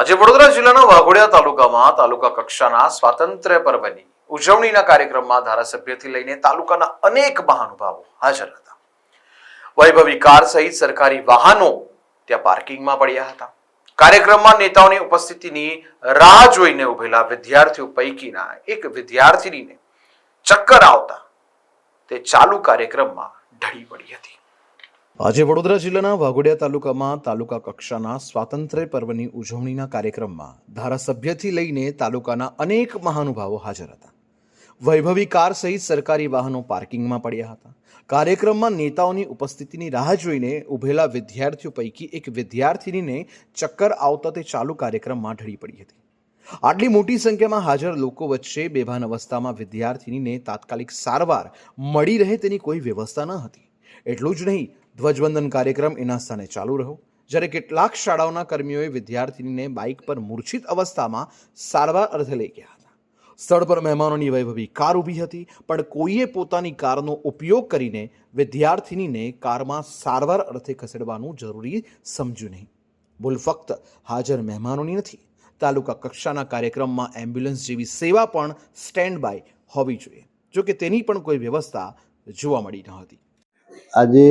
આજે વડોદરા જિલ્લાના વાઘોડિયા તાલુકામાં તાલુકા કક્ષાના સ્વાતંત્ર્ય પર્વની ઉજવણીના કાર્યક્રમમાં ધારાસભ્યથી લઈને તાલુકાના અનેક મહાનુભાવો હાજર હતા. વૈભવી કાર સહિત સરકારી વાહનો ત્યાં પાર્કિંગમાં પડ્યા હતા. કાર્યક્રમમાં નેતાઓની ઉપસ્થિતિની રાહ જોઈને ઉભેલા વિદ્યાર્થીઓ પૈકીના એક વિદ્યાર્થીનીને ચક્કર આવતા તે ચાલુ કાર્યક્રમમાં ઢળી પડી હતી. આજે વડોદરા જિલ્લાના વાઘોડિયા તાલુકામાં તાલુકા કક્ષાના સ્વાતંત્ર્ય પર્વની ઉજવણીના કાર્યક્રમમાં ધારાસભ્યથી લઈને તાલુકાના અનેક મહાનુભાવો હાજર હતા. વૈભવી કાર સહિત સરકારી વાહનો પાર્કિંગમાં પડ્યા હતા. કાર્યક્રમમાં નેતાઓની ઉપસ્થિતિની રાહ જોઈને ઉભેલા વિદ્યાર્થીઓ પૈકી એક વિદ્યાર્થીનીને ચક્કર આવતા તે ચાલુ કાર્યક્રમમાં ઢળી પડી હતી. આટલી મોટી સંખ્યામાં હાજર લોકો વચ્ચે બેભાન અવસ્થામાં વિદ્યાર્થીનીને તાત્કાલિક સારવાર મળી રહે તેની કોઈ વ્યવસ્થા ન હતી. એટલું જ નહીં ધ્વજવંદન કાર્યક્રમ એના સ્થાને ચાલુ રહ્યો. જ્યારે કેટલાક શાળાઓના કર્મીઓએ વિદ્યાર્થીનીને બાઇક પર મૂર્છિત અવસ્થામાં સારવાર અર્થે લઈ ગયા હતા. સ્થળ પર મહેમાનોની વૈભવી કાર ઊભી હતી, પણ કોઈએ પોતાની કારનો ઉપયોગ કરીને વિદ્યાર્થીનીને કારમાં સારવાર અર્થે ખસેડવાનું જરૂરી સમજ્યું નહીં. ભૂલ ફક્ત હાજર મહેમાનોની નથી. તાલુકા કક્ષાના કાર્યક્રમમાં એમ્બ્યુલન્સ જેવી સેવા પણ સ્ટેન્ડ બાય હોવી જોઈએ જો કે તેની પણ કોઈ વ્યવસ્થા જોવા મળી ન હતી. આજે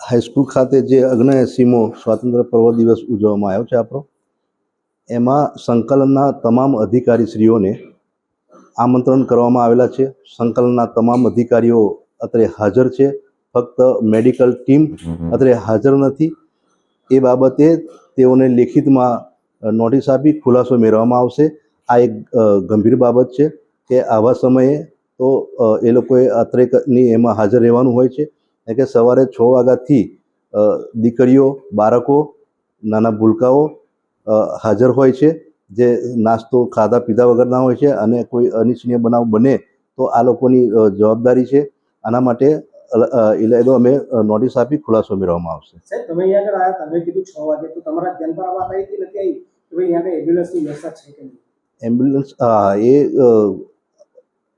હાઈસ્કૂલ ખાતે જે અગ્નએસીમો સ્વાતંત્ર્ય પર્વ દિવસ ઉજવવામાં આવ્યો છે આપણો એમાં સંકલનના તમામ અધિકારીશ્રીઓને આમંત્રણ કરવામાં આવેલા છે. સંકલનના તમામ અધિકારીઓ અત્રે હાજર છે. ફક્ત મેડિકલ ટીમ અત્રે હાજર નથી. એ બાબતે તેઓને લેખિતમાં નોટિસ આપી ખુલાસો મેળવવામાં આવશે. આ એક ગંભીર બાબત છે કે આવા સમયે તો એ લોકોએ અત્રેની એમાં હાજર રહેવાનું હોય છે. કે સવારે છ વાગ્યાથી દીકરીઓ બાળકો નાના ભૂલકાઓ હાજર હોય છે જે નાસ્તો ખાધા પીધા વગરના હોય છે અને કોઈ અનિચ્છનીય બનાવ બને તો આ લોકોની જવાબદારી છે. આના માટે એટલે તો અમે નોટિસ આપી ખુલાસો મેળવવામાં આવશે. સાહેબ તમે અહીંયા આગળ આવ્યા તમે કીધું છ વાગે. તો તમારા ધ્યાન પર આ વાત આવી હતી નથી આવી કે ભાઈ અહીંયા આગળ એમ્બ્યુલન્સની વ્યવસ્થા છે કે નહીં? એમ્બ્યુલન્સ હા એ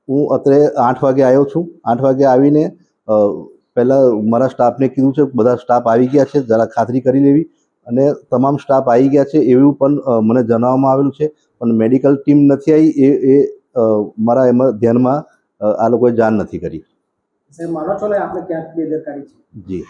હું અત્યારે આઠ વાગે આવ્યો છું. આઠ વાગે આવીને પહેલાં મારા સ્ટાફને કીધું છે બધા સ્ટાફ આવી ગયા છે જરા ખાતરી કરી લેવી. અને તમામ સ્ટાફ આવી ગયા છે એવું પણ મને જણાવવામાં આવેલું છે. પણ મેડિકલ ટીમ નથી આવી એ એ મારા એમાં ધ્યાનમાં આ લોકોએ જાણ નથી કરી. માનો છો ને આપણે ક્યાંક બેદરકારી છે. જી.